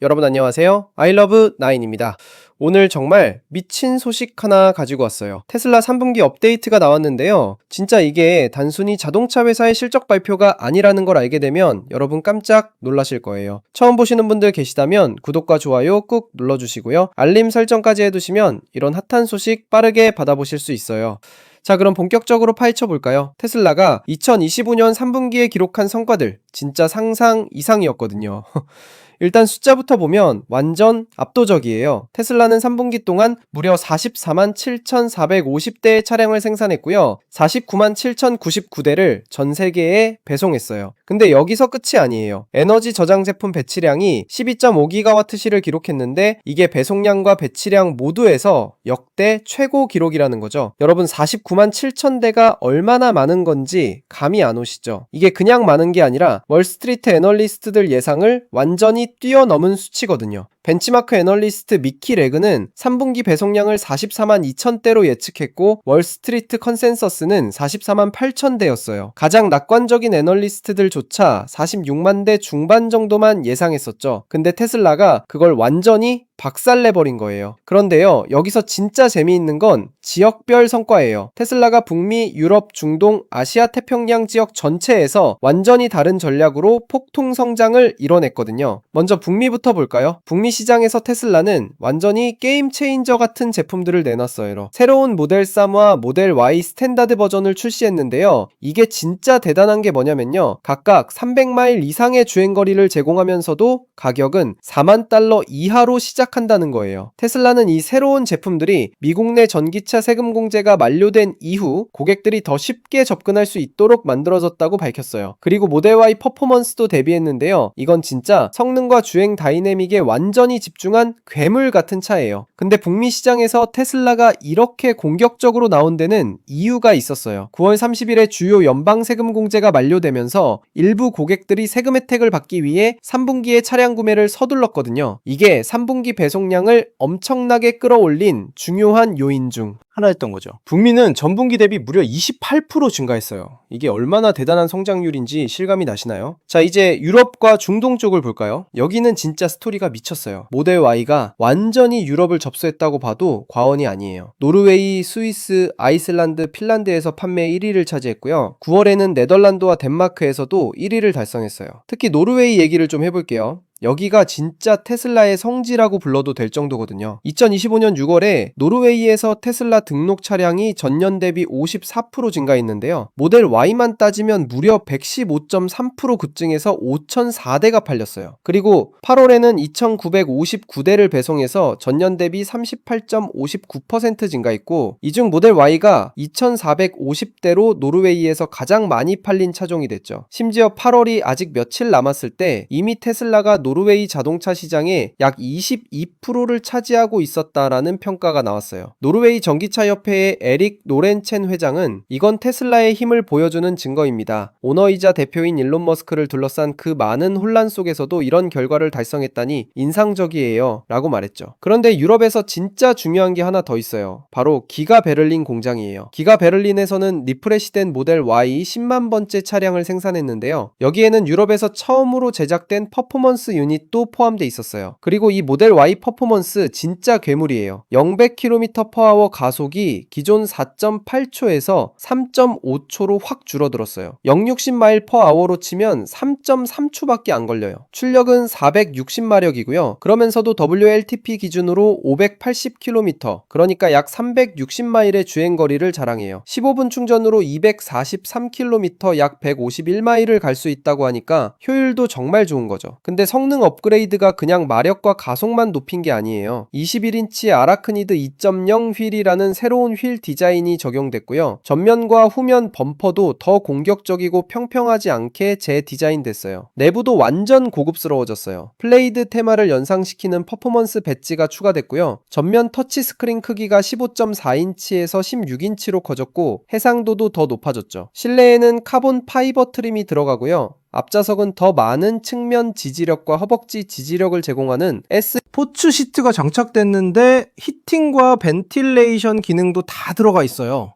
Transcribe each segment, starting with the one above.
여러분 안녕하세요. 아이러브 나인입니다. 오늘 정말 미친 소식 하나 가지고 왔어요. 테슬라 3분기 업데이트가 나왔는데요. 진짜 이게 단순히 자동차 회사의 실적 발표가 아니라는 걸 알게 되면 여러분 깜짝 놀라실 거예요. 처음 보시는 분들 계시다면 구독과 좋아요 꾹 눌러주시고요. 알림 설정까지 해두시면 이런 핫한 소식 빠르게 받아보실 수 있어요. 자, 그럼 본격적으로 파헤쳐 볼까요? 테슬라가 2025년 3분기에 기록한 성과들 진짜 상상 이상이었거든요. 일단 숫자부터 보면 완전 압도적이에요. 테슬라는 3분기 동안 무려 44만 7,450대의 차량을 생산했고요. 49만 7,099대를 전 세계에 배송했어요. 근데 여기서 끝이 아니에요. 에너지 저장 제품 배치량이 12.5GWh를 기록했는데 이게 배송량과 배치량 모두에서 역대 최고 기록이라는 거죠. 여러분 49만 7천대가 얼마나 많은 건지 감이 안 오시죠? 이게 그냥 많은 게 아니라 월스트리트 애널리스트들 예상을 완전히 뛰어넘은 수치거든요. 벤치마크 애널리스트 미키 레그는 3분기 배송량을 44만 2천대로 예측했고 월스트리트 컨센서스는 44만 8천대였어요. 가장 낙관적인 애널리스트들조차 46만 대 중반 정도만 예상했었죠. 근데 테슬라가 그걸 완전히 박살내버린 거예요. 그런데요, 여기서 진짜 재미있는 건 지역별 성과예요. 테슬라가 북미, 유럽, 중동, 아시아 태평양 지역 전체에서 완전히 다른 전략으로 폭통 성장을 이뤄냈거든요. 먼저 북미부터 볼까요? 북미 시장에서 테슬라는 완전히 게임 체인저 같은 제품들을 내놨어요. 새로운 모델 3와 모델 Y 스탠다드 버전을 출시했는데요. 이게 진짜 대단한 게 뭐냐면요. 각각 300마일 이상의 주행거리를 제공하면서도 가격은 4만 달러 이하로 시작한다는 거예요. 테슬라는 이 새로운 제품들이 미국 내 전기차 세금 공제가 만료된 이후 고객들이 더 쉽게 접근할 수 있도록 만들어졌다고 밝혔어요. 그리고 모델 Y 퍼포먼스도 대비했는데요. 이건 진짜 성능과 주행 다이내믹에 완전 히 집중한 괴물 같은 차예요. 근데 북미 시장에서 테슬라가 이렇게 공격적으로 나온 데는 이유가 있었어요. 9월 30일에 주요 연방 세금 공제가 만료되면서 일부 고객들이 세금 혜택을 받기 위해 3분기에 차량 구매를 서둘렀거든요. 이게 3분기 배송량을 엄청나게 끌어올린 중요한 요인 중 하나였던 거죠. 북미는 전분기 대비 무려 28% 증가했어요. 이게 얼마나 대단한 성장률인지 실감이 나시나요? 자, 이제 유럽과 중동 쪽을 볼까요? 여기는 진짜 스토리가 미쳤어요. 모델 Y가 완전히 유럽을 접수했다고 봐도 과언이 아니에요. 노르웨이, 스위스, 아이슬란드, 핀란드에서 판매 1위를 차지했고요. 9월에는 네덜란드와 덴마크에서도 1위를 달성했어요. 특히 노르웨이 얘기를 좀 해볼게요. 여기가 진짜 테슬라의 성지라고 불러도 될 정도거든요. 2025년 6월에 노르웨이에서 테슬라 등록 차량이 전년 대비 54% 증가했는데요. 모델 Y만 따지면 무려 115.3% 급증해서 5,004대가 팔렸어요. 그리고 8월에는 2,959대를 배송해서 전년 대비 38.59% 증가했고 이 중 모델 Y가 2,450대로 노르웨이에서 가장 많이 팔린 차종이 됐죠. 심지어 8월이 아직 며칠 남았을 때 이미 테슬라가 노르웨이 자동차 시장의 약 22%를 차지하고 있었다라는 평가가 나왔어요. 노르웨이 전기차 협회의 에릭 노렌첸 회장은 이건 테슬라의 힘을 보여주는 증거입니다. 오너이자 대표인 일론 머스크를 둘러싼 그 많은 혼란 속에서도 이런 결과를 달성했다니 인상적이에요. 라고 말했죠. 그런데 유럽에서 진짜 중요한 게 하나 더 있어요. 바로 기가 베를린 공장이에요. 기가 베를린에서는 리프레시된 모델 Y 10만 번째 차량을 생산했는데요. 여기에는 유럽에서 처음으로 제작된 퍼포먼스 유닛도 포함돼 있었어요. 그리고 이 모델 Y 퍼포먼스 진짜 괴물이에요. 0-100km/h 가속이 기존 4.8초에서 3.5초로 확 줄어들었어요. 0-60마일/h로 치면 3.3초밖에 안 걸려요. 출력은 460마력이고요. 그러면서도 WLTP 기준으로 580km, 그러니까 약 360마일의 주행 거리를 자랑해요. 15분 충전으로 243km, 약 151마일을 갈 수 있다고 하니까 효율도 정말 좋은 거죠. 근데 성능 업그레이드가 그냥 마력과 가속만 높인 게 아니에요. 21인치 아라크니드 2.0 휠이라는 새로운 휠 디자인이 적용됐고요. 전면과 후면 범퍼도 더 공격적이고 평평하지 않게 재디자인됐어요. 내부도 완전 고급스러워졌어요. 플레이드 테마를 연상시키는 퍼포먼스 배지가 추가됐고요. 전면 터치 스크린 크기가 15.4인치에서 16인치로 커졌고 해상도도 더 높아졌죠. 실내에는 카본 파이버 트림이 들어가고요. 앞좌석은 더 많은 측면 지지력과 허벅지 지지력을 제공하는 S 포츠 시트가 장착됐는데 히팅과 벤틸레이션 기능도 다 들어가 있어요.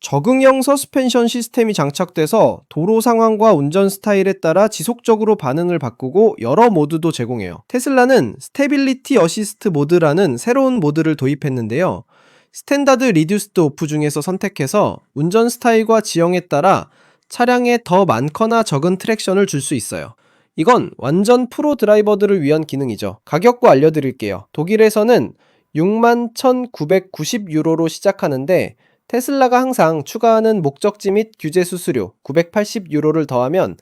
적응형 서스펜션 시스템이 장착돼서 도로 상황과 운전 스타일에 따라 지속적으로 반응을 바꾸고 여러 모드도 제공해요. 테슬라는 스테빌리티 어시스트 모드라는 새로운 모드를 도입했는데요. 스탠다드 리듀스드 오프 중에서 선택해서 운전 스타일과 지형에 따라 차량에 더 많거나 적은 트랙션을 줄 수 있어요. 이건 완전 프로 드라이버들을 위한 기능이죠. 가격도 알려드릴게요. 독일에서는 61,990유로로 시작하는데 테슬라가 항상 추가하는 목적지 및 규제 수수료 980유로를 더하면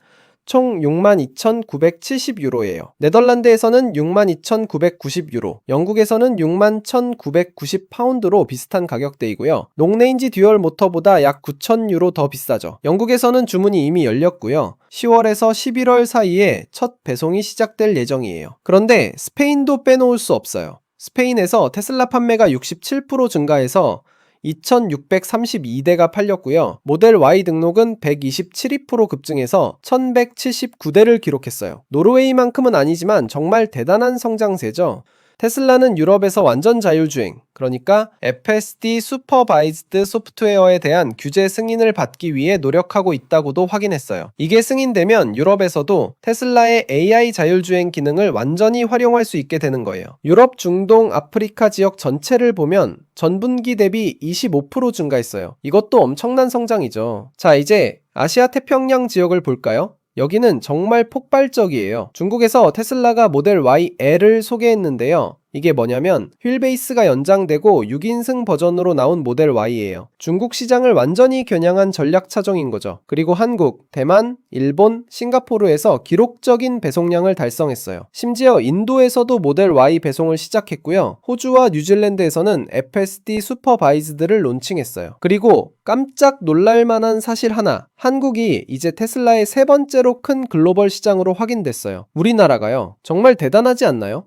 총 62,970유로예요. 네덜란드에서는 62,990유로, 영국에서는 61,990파운드로 비슷한 가격대이고요. 농레인지 듀얼 모터보다 약 9,000유로 더 비싸죠. 영국에서는 주문이 이미 열렸고요. 10월에서 11월 사이에 첫 배송이 시작될 예정이에요. 그런데 스페인도 빼놓을 수 없어요. 스페인에서 테슬라 판매가 67% 증가해서 2,632대가 팔렸고요. 모델 Y 등록은 127% 급증해서 1,179대를 기록했어요. 노르웨이만큼은 아니지만 정말 대단한 성장세죠. 테슬라는 유럽에서 완전 자율주행, 그러니까 FSD 슈퍼바이즈드 소프트웨어에 대한 규제 승인을 받기 위해 노력하고 있다고도 확인했어요. 이게 승인되면 유럽에서도 테슬라의 AI 자율주행 기능을 완전히 활용할 수 있게 되는 거예요. 유럽, 중동, 아프리카 지역 전체를 보면 전분기 대비 25% 증가했어요. 이것도 엄청난 성장이죠. 자, 이제 아시아 태평양 지역을 볼까요? 여기는 정말 폭발적이에요. 중국에서 테슬라가 모델 Y L을 소개했는데요. 이게 뭐냐면 휠 베이스가 연장되고 6인승 버전으로 나온 모델 Y예요. 중국 시장을 완전히 겨냥한 전략 차종인 거죠. 그리고 한국, 대만, 일본, 싱가포르에서 기록적인 배송량을 달성했어요. 심지어 인도에서도 모델 Y 배송을 시작했고요. 호주와 뉴질랜드에서는 FSD 슈퍼바이즈드를 론칭했어요. 그리고 깜짝 놀랄만한 사실 하나. 한국이 이제 테슬라의 세 번째로 큰 글로벌 시장으로 확인됐어요. 우리나라가요. 정말 대단하지 않나요?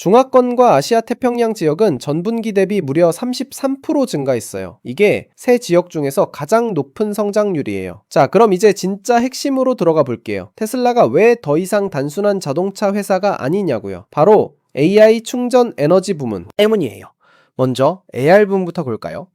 중화권과 아시아 태평양 지역은 전분기 대비 무려 33% 증가했어요. 이게 세 지역 중에서 가장 높은 성장률이에요. 자, 그럼 이제 진짜 핵심으로 들어가 볼게요. 테슬라가 왜 더 이상 단순한 자동차 회사가 아니냐고요. 바로 AI 충전 에너지 부문 때문이에요. 먼저 AR 부문부터 볼까요?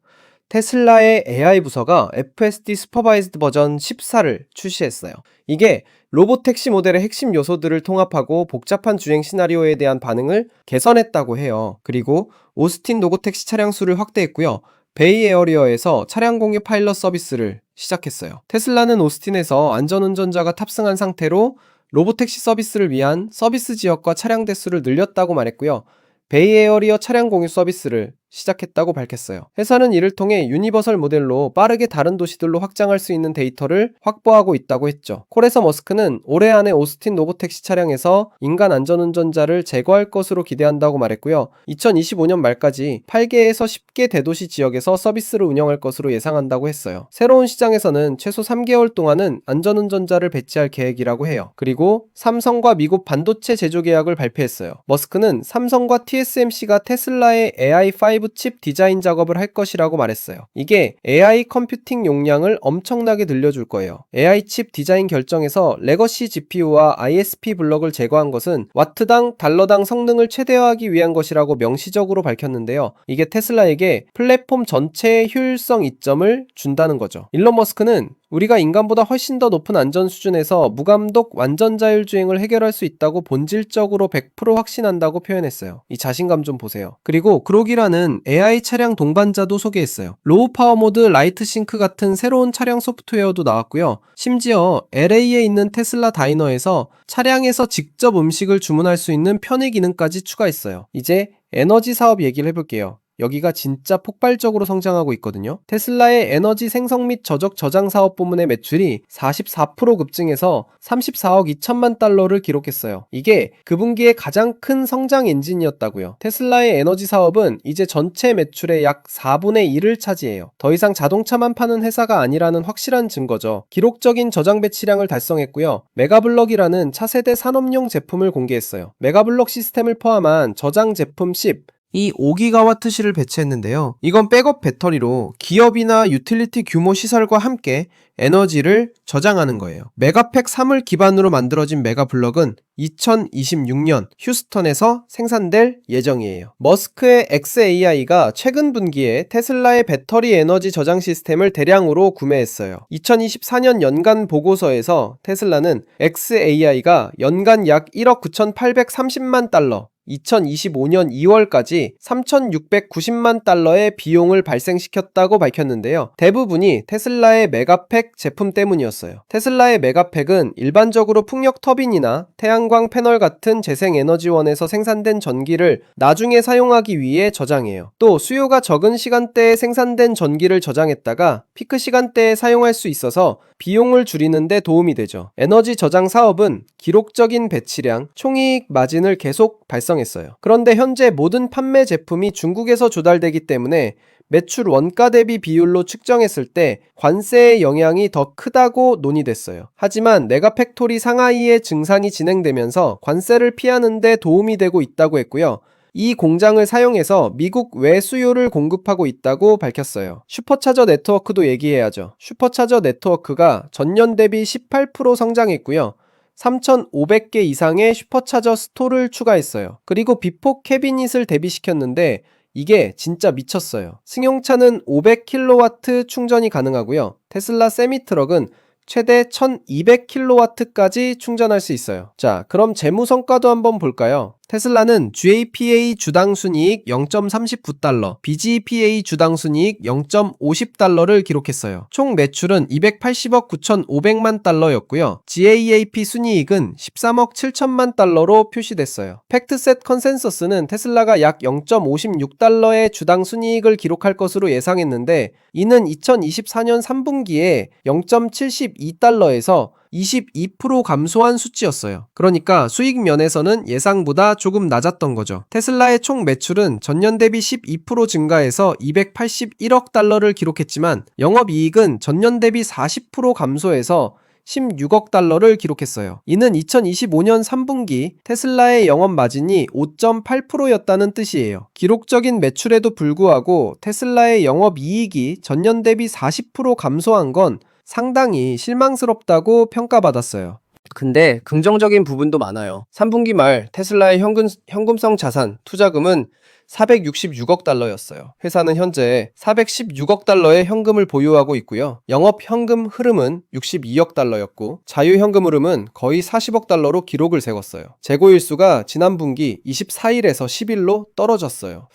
테슬라의 AI 부서가 FSD 슈퍼바이즈드 버전 14를 출시했어요. 이게 로보택시 모델의 핵심 요소들을 통합하고 복잡한 주행 시나리오에 대한 반응을 개선했다고 해요. 그리고 오스틴 로보택시 차량 수를 확대했고요. 베이 에어리어에서 차량 공유 파일럿 서비스를 시작했어요. 테슬라는 오스틴에서 안전운전자가 탑승한 상태로 로보택시 서비스를 위한 서비스 지역과 차량 대수를 늘렸다고 말했고요. 베이 에어리어 차량 공유 서비스를 시작했다고 밝혔어요. 회사는 이를 통해 유니버설 모델로 빠르게 다른 도시들로 확장할 수 있는 데이터를 확보하고 있다고 했죠. 콜에서 머스크는 올해 안에 오스틴 로보택시 차량에서 인간 안전운전자를 제거할 것으로 기대한다고 말했고요. 2025년 말까지 8개에서 10개 대도시 지역에서 서비스를 운영할 것으로 예상한다고 했어요. 새로운 시장에서는 최소 3개월 동안은 안전운전자를 배치할 계획이라고 해요. 그리고 삼성과 미국 반도체 제조 계약을 발표했어요. 머스크는 삼성과 TSMC가 테슬라의 AI5 칩 디자인 작업을 할 것이라고 말했어요. 이게 AI 컴퓨팅 용량을 엄청나게 늘려줄 거예요. AI 칩 디자인 결정에서 레거시 GPU와 ISP 블럭을 제거한 것은 와트당 달러당 성능을 최대화하기 위한 것이라고 명시적으로 밝혔는데요. 이게 테슬라에게 플랫폼 전체의 효율성 이점을 준다는 거죠. 일론 머스크는 우리가 인간보다 훨씬 더 높은 안전 수준에서 무감독 완전 자율 주행을 해결할 수 있다고 본질적으로 100% 확신한다고 표현했어요. 이 자신감 좀 보세요. 그리고 그로기라는 AI 차량 동반자도 소개했어요. 로우 파워 모드 라이트 싱크 같은 새로운 차량 소프트웨어도 나왔고요. 심지어 LA에 있는 테슬라 다이너에서 차량에서 직접 음식을 주문할 수 있는 편의 기능까지 추가했어요. 이제 에너지 사업 얘기를 해볼게요. 여기가 진짜 폭발적으로 성장하고 있거든요. 테슬라의 에너지 생성 및 저적 저장 사업 부문의 매출이 44% 급증해서 34억 2천만 달러를 기록했어요. 이게 그 분기의 가장 큰 성장 엔진이었다고요. 테슬라의 에너지 사업은 이제 전체 매출의 약 4분의 1을 차지해요. 더 이상 자동차만 파는 회사가 아니라는 확실한 증거죠. 기록적인 저장 배치량을 달성했고요. 메가블럭이라는 차세대 산업용 제품을 공개했어요. 메가블럭 시스템을 포함한 저장 제품 10, 이 5기가와트시를 배치했는데요. 이건 백업 배터리로 기업이나 유틸리티 규모 시설과 함께 에너지를 저장하는 거예요. 메가팩 3을 기반으로 만들어진 메가블럭은 2026년 휴스턴에서 생산될 예정이에요. 머스크의 XAI가 최근 분기에 테슬라의 배터리 에너지 저장 시스템을 대량으로 구매했어요. 2024년 연간 보고서에서 테슬라는 XAI가 연간 약 1억 9,830만 달러, 2025년 2월까지 3,690만 달러의 비용을 발생시켰다고 밝혔는데요. 대부분이 테슬라의 메가팩 제품 때문이었어요. 테슬라의 메가팩은 일반적으로 풍력 터빈이나 태양광 패널 같은 재생에너지원에서 생산된 전기를 나중에 사용하기 위해 저장해요. 또 수요가 적은 시간대에 생산된 전기를 저장했다가 피크 시간대에 사용할 수 있어서 비용을 줄이는데 도움이 되죠. 에너지 저장 사업은 기록적인 배치량, 총이익 마진을 계속 발생했어요. 그런데 현재 모든 판매 제품이 중국에서 조달되기 때문에 매출 원가 대비 비율로 측정했을 때 관세의 영향이 더 크다고 논의됐어요. 하지만 메가팩토리 상하이의 증산이 진행되면서 관세를 피하는 데 도움이 되고 있다고 했고요. 이 공장을 사용해서 미국 외 수요를 공급하고 있다고 밝혔어요. 슈퍼차저 네트워크도 얘기해야죠. 슈퍼차저 네트워크가 전년 대비 18% 성장했고요. 3,500개 이상의 슈퍼차저 스토를 추가했어요. 그리고 비포 캐비닛을 대비시켰는데 이게 진짜 미쳤어요. 승용차는 500kW 충전이 가능하고요. 테슬라 세미트럭은 최대 1200kW까지 충전할 수 있어요. 자, 그럼 재무 성과도 한번 볼까요? 테슬라는 GAPA 주당 순이익 0.39달러, BGPA 주당 순이익 0.50달러를 기록했어요. 총 매출은 280억 9,500만 달러였고요. GAAP 순이익은 13억 7천만 달러로 표시됐어요. 팩트셋 컨센서스는 테슬라가 약 0.56달러의 주당 순이익을 기록할 것으로 예상했는데 이는 2024년 3분기에 0.72달러에서 22% 감소한 수치였어요. 그러니까 수익 면에서는 예상보다 조금 낮았던 거죠. 테슬라의 총 매출은 전년 대비 12% 증가해서 281억 달러를 기록했지만 영업 이익은 전년 대비 40% 감소해서 16억 달러를 기록했어요. 이는 2025년 3분기 테슬라의 영업 마진이 5.8%였다는 뜻이에요. 기록적인 매출에도 불구하고 테슬라의 영업 이익이 전년 대비 40% 감소한 건 상당히 실망스럽다고 평가받았어요. 근데 긍정적인 부분도 많아요. 3분기 말 테슬라의 현금, 현금성 자산 투자금은 466억 달러였어요. 회사는 현재 416억 달러의 현금을 보유하고 있고요. 영업 현금 흐름은 62억 달러였고 자유 현금 흐름은 거의 40억 달러로 기록을 세웠어요. 재고 일수가 지난 분기 24일에서 10일로 떨어졌어요.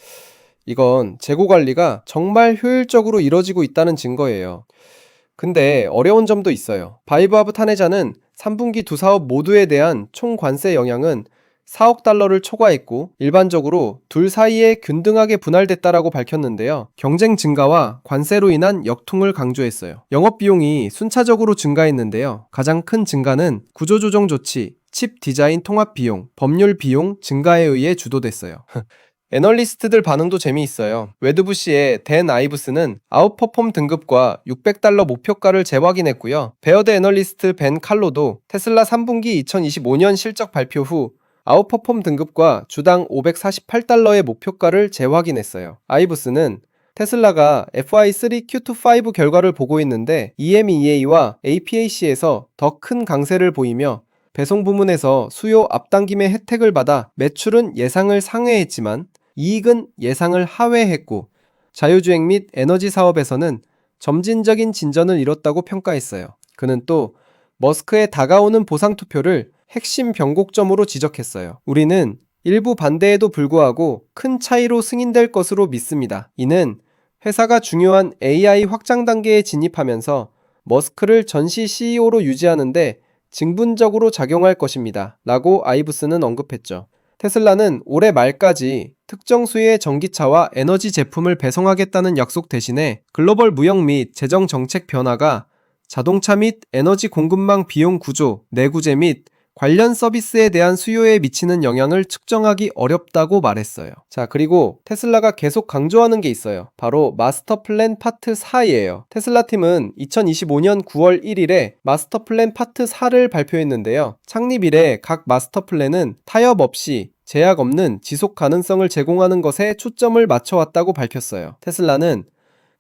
이건 재고 관리가 정말 효율적으로 이뤄지고 있다는 증거예요. 근데 어려운 점도 있어요. 바이브하브 탄해자는 3분기 두 사업 모두에 대한 총 관세 영향은 4억 달러를 초과했고 일반적으로 둘 사이에 균등하게 분할됐다라고 밝혔는데요. 경쟁 증가와 관세로 인한 역통을 강조했어요. 영업 비용이 순차적으로 증가했는데요. 가장 큰 증가는 구조조정 조치, 칩 디자인 통합 비용, 법률 비용 증가에 의해 주도됐어요. 애널리스트들 반응도 재미있어요. 웨드부시의 댄 아이브스는 아웃퍼폼 등급과 600달러 목표가를 재확인했고요. 베어드 애널리스트 벤 칼로도 테슬라 3분기 2025년 실적 발표 후 아웃퍼폼 등급과 주당 548달러의 목표가를 재확인했어요. 아이브스는 테슬라가 FI3 Q25 결과를 보고 있는데 EMEA와 APAC에서 더 큰 강세를 보이며 배송 부문에서 수요 앞당김의 혜택을 받아 매출은 예상을 상회했지만 이익은 예상을 하회했고 자유주행 및 에너지 사업에서는 점진적인 진전을 이뤘다고 평가했어요. 그는 또 머스크의 다가오는 보상 투표를 핵심 변곡점으로 지적했어요. 우리는 일부 반대에도 불구하고 큰 차이로 승인될 것으로 믿습니다. 이는 회사가 중요한 AI 확장 단계에 진입하면서 머스크를 전시 CEO로 유지하는데 증분적으로 작용할 것입니다. 라고 아이브스는 언급했죠. 테슬라는 올해 말까지 특정 수의 전기차와 에너지 제품을 배송하겠다는 약속 대신에 글로벌 무역 및 재정 정책 변화가 자동차 및 에너지 공급망 비용 구조, 내구재 및 관련 서비스에 대한 수요에 미치는 영향을 측정하기 어렵다고 말했어요. 자, 그리고 테슬라가 계속 강조하는 게 있어요. 바로 마스터 플랜 파트 4예요. 테슬라 팀은 2025년 9월 1일에 마스터 플랜 파트 4를 발표했는데요. 창립 이래 각 마스터 플랜은 타협 없이 제약 없는 지속 가능성을 제공하는 것에 초점을 맞춰왔다고 밝혔어요. 테슬라는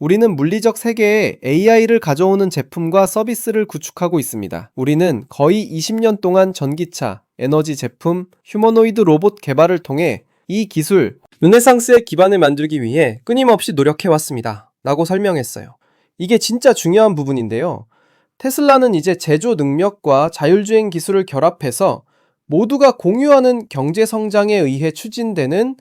우리는 물리적 세계에 AI를 가져오는 제품과 서비스를 구축하고 있습니다. 우리는 거의 20년 동안 전기차, 에너지 제품, 휴머노이드 로봇 개발을 통해 이 기술, 르네상스의 기반을 만들기 위해 끊임없이 노력해왔습니다. 라고 설명했어요. 이게 진짜 중요한 부분인데요. 테슬라는 이제 제조 능력과 자율주행 기술을 결합해서 모두가 공유하는 경제 성장에 의해 추진되는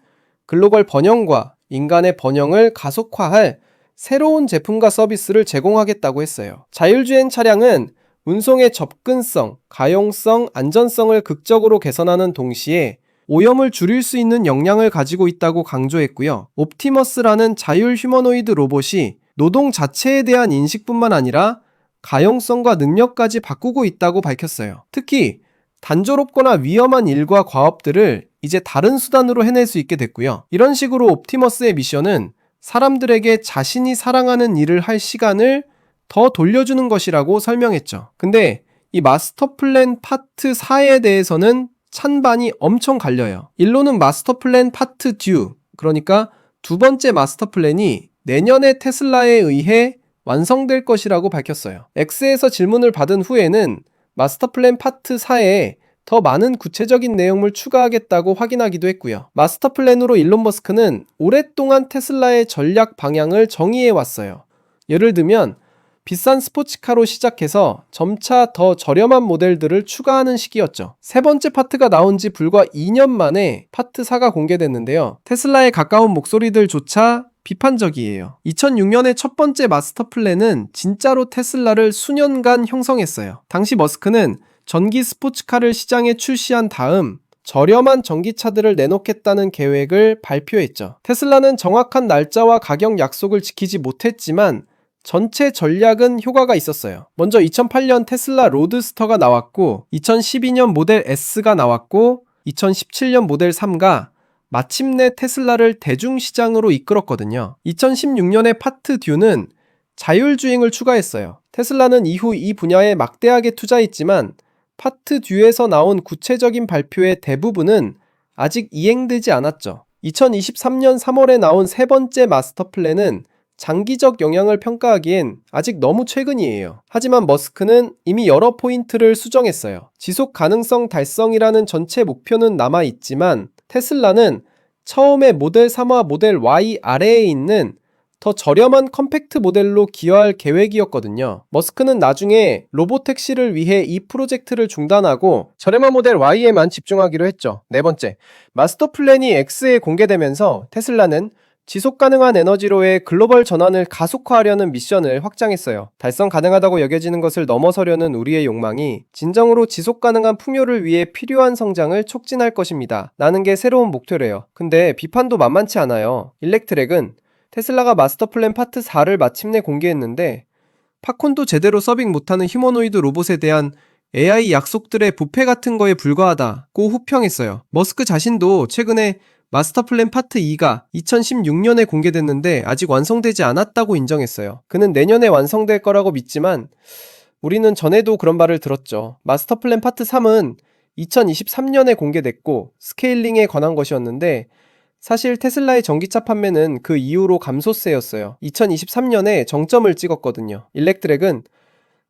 글로벌 번영과 인간의 번영을 가속화할 새로운 제품과 서비스를 제공하겠다고 했어요. 자율주행 차량은 운송의 접근성, 가용성, 안전성을 극적으로 개선하는 동시에 오염을 줄일 수 있는 역량을 가지고 있다고 강조했고요. 옵티머스라는 자율 휴머노이드 로봇이 노동 자체에 대한 인식뿐만 아니라 가용성과 능력까지 바꾸고 있다고 밝혔어요. 특히 단조롭거나 위험한 일과 과업들을 이제 다른 수단으로 해낼 수 있게 됐고요. 이런 식으로 옵티머스의 미션은 사람들에게 자신이 사랑하는 일을 할 시간을 더 돌려주는 것이라고 설명했죠. 근데 이 마스터 플랜 파트 4에 대해서는 찬반이 엄청 갈려요. 일로는 마스터 플랜 파트 듀, 그러니까 두 번째 마스터 플랜이 내년에 테슬라에 의해 완성될 것이라고 밝혔어요. X에서 질문을 받은 후에는 마스터 플랜 파트 4에 더 많은 구체적인 내용을 추가하겠다고 확인하기도 했고요. 마스터 플랜으로 일론 머스크는 오랫동안 테슬라의 전략 방향을 정의해 왔어요. 예를 들면 비싼 스포츠카로 시작해서 점차 더 저렴한 모델들을 추가하는 시기였죠. 세 번째 파트가 나온 지 불과 2년 만에 파트 4가 공개됐는데요. 테슬라에 가까운 목소리들조차 비판적이에요. 2006년의 첫 번째 마스터 플랜은 진짜로 테슬라를 수년간 형성했어요. 당시 머스크는 전기 스포츠카를 시장에 출시한 다음 저렴한 전기차들을 내놓겠다는 계획을 발표했죠. 테슬라는 정확한 날짜와 가격 약속을 지키지 못했지만 전체 전략은 효과가 있었어요. 먼저 2008년 테슬라 로드스터가 나왔고 2012년 모델 S가 나왔고 2017년 모델 3가 마침내 테슬라를 대중시장으로 이끌었거든요. 2016년에 파트 듀는 자율주행을 추가했어요. 테슬라는 이후 이 분야에 막대하게 투자했지만 파트 듀에서 나온 구체적인 발표의 대부분은 아직 이행되지 않았죠. 2023년 3월에 나온 세 번째 마스터 플랜은 장기적 영향을 평가하기엔 아직 너무 최근이에요. 하지만 머스크는 이미 여러 포인트를 수정했어요. 지속 가능성 달성이라는 전체 목표는 남아 있지만 테슬라는 처음에 모델 3와 모델 Y 아래에 있는 더 저렴한 컴팩트 모델로 기여할 계획이었거든요. 머스크는 나중에 로보택시를 위해 이 프로젝트를 중단하고 저렴한 모델 Y에만 집중하기로 했죠. 네 번째, 마스터 플랜이 X에 공개되면서 테슬라는 지속 가능한 에너지로의 글로벌 전환을 가속화하려는 미션을 확장했어요. 달성 가능하다고 여겨지는 것을 넘어서려는 우리의 욕망이 진정으로 지속 가능한 풍요를 위해 필요한 성장을 촉진할 것입니다. 라는 게 새로운 목표래요. 근데 비판도 만만치 않아요. 일렉트렉은 테슬라가 마스터 플랜 파트 4를 마침내 공개했는데 팝콘도 제대로 서빙 못하는 휴머노이드 로봇에 대한 AI 약속들의 부패 같은 거에 불과하다고 호평했어요. 머스크 자신도 최근에 마스터 플랜 파트 2가 2016년에 공개됐는데 아직 완성되지 않았다고 인정했어요. 그는 내년에 완성될 거라고 믿지만 우리는 전에도 그런 말을 들었죠. 마스터 플랜 파트 3은 2023년에 공개됐고 스케일링에 관한 것이었는데 사실 테슬라의 전기차 판매는 그 이후로 감소세였어요. 2023년에 정점을 찍었거든요. 일렉트렉은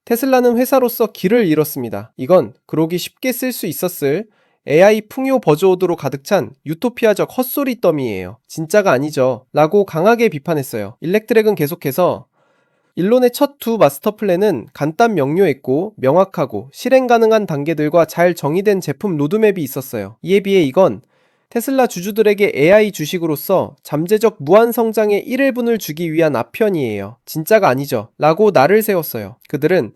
테슬라는 회사로서 길을 잃었습니다. 이건 그러기 쉽게 쓸 수 있었을 AI 풍요 버즈워드로 가득 찬 유토피아적 헛소리 더미예요. 진짜가 아니죠. 라고 강하게 비판했어요. 일렉트렉은 계속해서 일론의 첫 두 마스터 플랜은 간단 명료했고 명확하고 실행 가능한 단계들과 잘 정의된 제품 로드맵이 있었어요. 이에 비해 이건 테슬라 주주들에게 AI 주식으로서 잠재적 무한 성장의 1일분을 주기 위한 아편이에요. 진짜가 아니죠. 라고 나를 세웠어요. 그들은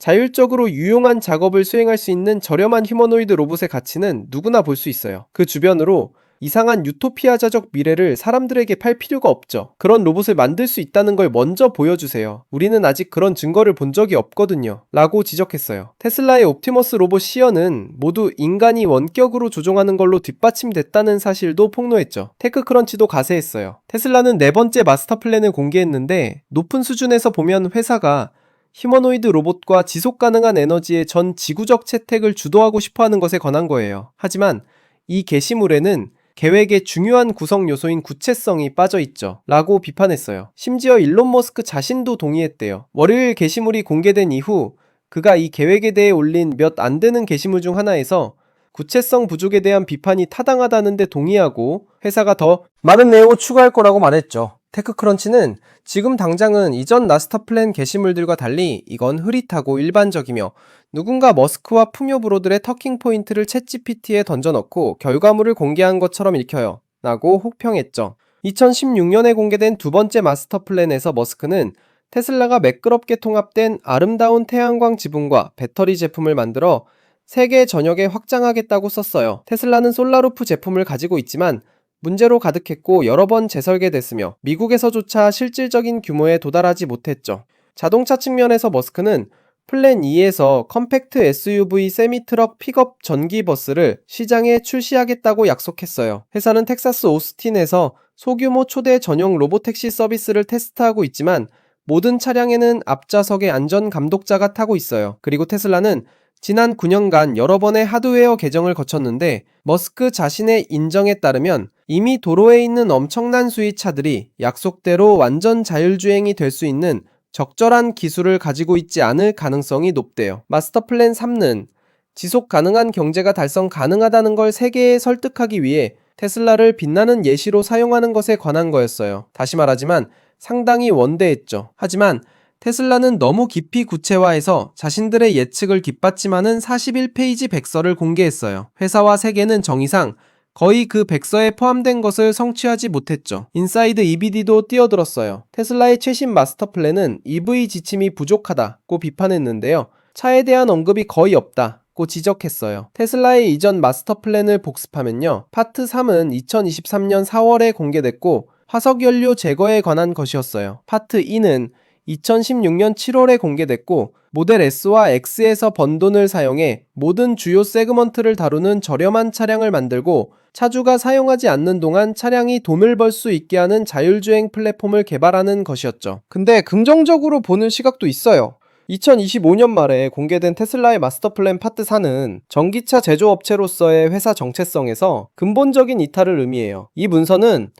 자율적으로 유용한 작업을 수행할 수 있는 저렴한 휴머노이드 로봇의 가치는 누구나 볼 수 있어요. 그 주변으로 이상한 유토피아자적 미래를 사람들에게 팔 필요가 없죠. 그런 로봇을 만들 수 있다는 걸 먼저 보여주세요. 우리는 아직 그런 증거를 본 적이 없거든요. 라고 지적했어요. 테슬라의 옵티머스 로봇 시연은 모두 인간이 원격으로 조종하는 걸로 뒷받침됐다는 사실도 폭로했죠. 테크크런치도 가세했어요. 테슬라는 네 번째 마스터 플랜을 공개했는데 높은 수준에서 보면 회사가 휴머노이드 로봇과 지속 가능한 에너지의 전 지구적 채택을 주도하고 싶어 하는 것에 관한 거예요. 하지만 이 게시물에는 계획의 중요한 구성 요소인 구체성이 빠져 있죠. 라고 비판했어요. 심지어 일론 머스크 자신도 동의했대요. 월요일 게시물이 공개된 이후 그가 이 계획에 대해 올린 몇 안 되는 게시물 중 하나에서 구체성 부족에 대한 비판이 타당하다는데 동의하고 회사가 더 많은 내용을 추가할 거라고 말했죠. 테크크런치는 지금 당장은 이전 나스터 플랜 게시물들과 달리 이건 흐릿하고 일반적이며 누군가 머스크와 풍요 브로들의 터킹 포인트를 챗 GPT에 던져넣고 결과물을 공개한 것처럼 읽혀요. 라고 혹평했죠. 2016년에 공개된 두 번째 마스터 플랜에서 머스크는 테슬라가 매끄럽게 통합된 아름다운 태양광 지붕과 배터리 제품을 만들어 세계 전역에 확장하겠다고 썼어요. 테슬라는 솔라루프 제품을 가지고 있지만 문제로 가득했고 여러 번 재설계됐으며 미국에서조차 실질적인 규모에 도달하지 못했죠. 자동차 측면에서 머스크는 플랜 2에서 컴팩트 SUV 세미트럭 픽업 전기 버스를 시장에 출시하겠다고 약속했어요. 회사는 텍사스 오스틴에서 소규모 초대 전용 로보택시 서비스를 테스트하고 있지만 모든 차량에는 앞좌석에 안전 감독자가 타고 있어요. 그리고 테슬라는 지난 9년간 여러 번의 하드웨어 개정을 거쳤는데 머스크 자신의 인정에 따르면 이미 도로에 있는 엄청난 수의 차들이 약속대로 완전 자율주행이 될 수 있는 적절한 기술을 가지고 있지 않을 가능성이 높대요. 마스터 플랜 3는 지속 가능한 경제가 달성 가능하다는 걸 세계에 설득하기 위해 테슬라를 빛나는 예시로 사용하는 것에 관한 거였어요. 다시 말하지만 상당히 원대했죠. 하지만 테슬라는 너무 깊이 구체화해서 자신들의 예측을 뒷받침하는 41페이지 백서를 공개했어요. 회사와 세계는 정의상 거의 그 백서에 포함된 것을 성취하지 못했죠. 인사이드 EBD도 뛰어들었어요. 테슬라의 최신 마스터 플랜은 EV 지침이 부족하다고 비판했는데요. 차에 대한 언급이 거의 없다 고 지적했어요. 테슬라의 이전 마스터 플랜을 복습하면요. 파트 3은 2023년 4월에 공개됐고 화석 연료 제거에 관한 것이었어요. 파트 2는 2016년 7월에 공개됐고 모델 S와 X에서 번 돈을 사용해 모든 주요 세그먼트를 다루는 저렴한 차량을 만들고 차주가 사용하지 않는 동안 차량이 돈을 벌 수 있게 하는 자율주행 플랫폼을 개발하는 것이었죠. 근데 긍정적으로 보는 시각도 있어요. 2025년 말에 공개된 테슬라의 마스터 플랜 파트 4는 전기차 제조업체로서의 회사 정체성에서 근본적인 이탈을 의미해요. 이 문서는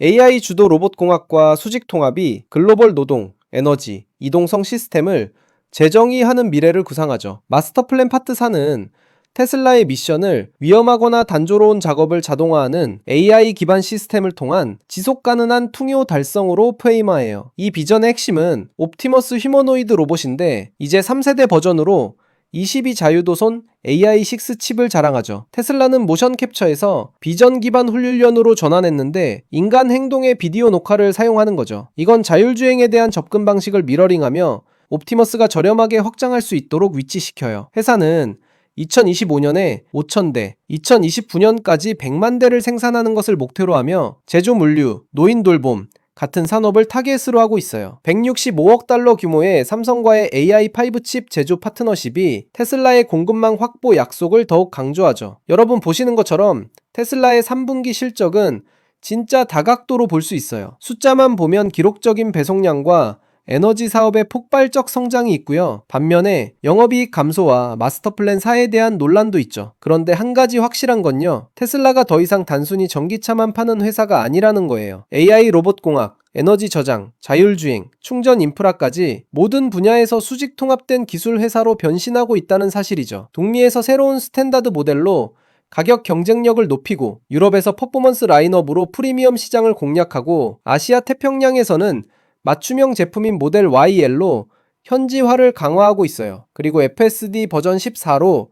AI 주도 로봇 공학과 수직 통합이 글로벌 노동, 에너지, 이동성 시스템을 재정의하는 미래를 구상하죠. 마스터 플랜 파트 4는 테슬라의 미션을 위험하거나 단조로운 작업을 자동화하는 AI 기반 시스템을 통한 지속 가능한 통요 달성으로 프레임화해요. 이 비전의 핵심은 옵티머스 휴머노이드 로봇인데 이제 3세대 버전으로 22 자유도손 AI6 칩을 자랑하죠. 테슬라는 모션 캡처에서 비전 기반 훈련으로 전환했는데 인간 행동의 비디오 녹화를 사용하는 거죠. 이건 자율주행에 대한 접근 방식을 미러링하며 옵티머스가 저렴하게 확장할 수 있도록 위치시켜요. 회사는 2025년에 5,000대, 2029년까지 100만 대를 생산하는 것을 목표로 하며 제조 물류, 노인 돌봄, 같은 산업을 타겟으로 하고 있어요. 165억 달러 규모의 삼성과의 AI5 칩 제조 파트너십이 테슬라의 공급망 확보 약속을 더욱 강조하죠. 여러분 보시는 것처럼 테슬라의 3분기 실적은 진짜 다각도로 볼 수 있어요. 숫자만 보면 기록적인 배송량과 에너지 사업의 폭발적 성장이 있고요. 반면에 영업이익 감소와 마스터 플랜 4에 대한 논란도 있죠. 그런데 한 가지 확실한 건요. 테슬라가 더 이상 단순히 전기차만 파는 회사가 아니라는 거예요. AI 로봇 공학, 에너지 저장, 자율주행, 충전 인프라까지 모든 분야에서 수직 통합된 기술 회사로 변신하고 있다는 사실이죠. 북미에서 새로운 스탠다드 모델로 가격 경쟁력을 높이고 유럽에서 퍼포먼스 라인업으로 프리미엄 시장을 공략하고 아시아 태평양에서는 맞춤형 제품인 모델 YL로 현지화를 강화하고 있어요. 그리고 FSD 버전 14로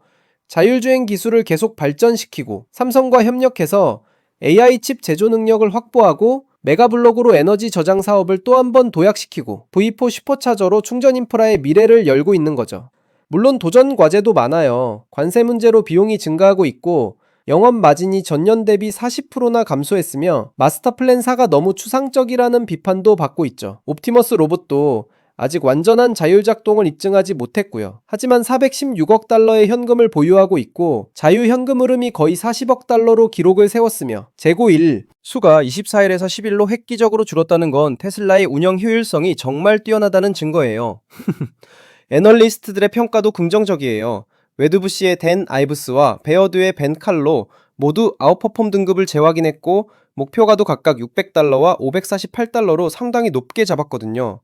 자율주행 기술을 계속 발전시키고 삼성과 협력해서 AI 칩 제조 능력을 확보하고 메가블록으로 에너지 저장 사업을 또 한 번 도약시키고 V4 슈퍼차저로 충전 인프라의 미래를 열고 있는 거죠. 물론 도전 과제도 많아요. 관세 문제로 비용이 증가하고 있고 영업 마진이 전년 대비 40%나 감소했으며 마스터 플랜 4가 너무 추상적이라는 비판도 받고 있죠. 옵티머스 로봇도 아직 완전한 자율작동을 입증하지 못했고요. 하지만 416억 달러의 현금을 보유하고 있고 자유현금 흐름이 거의 40억 달러로 기록을 세웠으며 재고 1 수가 24일에서 10일로 획기적으로 줄었다는 건 테슬라의 운영 효율성이 정말 뛰어나다는 증거예요. 애널리스트들의 평가도 긍정적이에요. 웨드부시의 댄 아이브스와 베어드의 벤 칼로 모두 아웃퍼폼 등급을 재확인했고 목표가도 각각 600달러와 548달러로 상당히 높게 잡았거든요.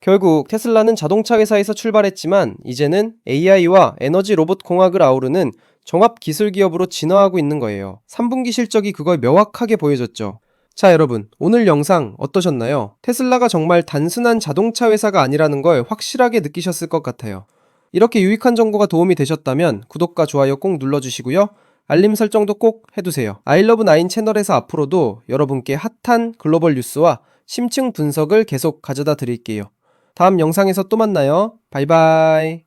결국 테슬라는 자동차 회사에서 출발했지만 이제는 AI와 에너지 로봇 공학을 아우르는 종합 기술 기업으로 진화하고 있는 거예요. 3분기 실적이 그걸 명확하게 보여줬죠. 자, 여러분. 오늘 영상 어떠셨나요? 테슬라가 정말 단순한 자동차 회사가 아니라는 걸 확실하게 느끼셨을 것 같아요. 이렇게 유익한 정보가 도움이 되셨다면 구독과 좋아요 꼭 눌러주시고요. 알림 설정도 꼭 해두세요. 아이러브9 채널에서 앞으로도 여러분께 핫한 글로벌 뉴스와 심층 분석을 계속 가져다 드릴게요. 다음 영상에서 또 만나요. 바이바이.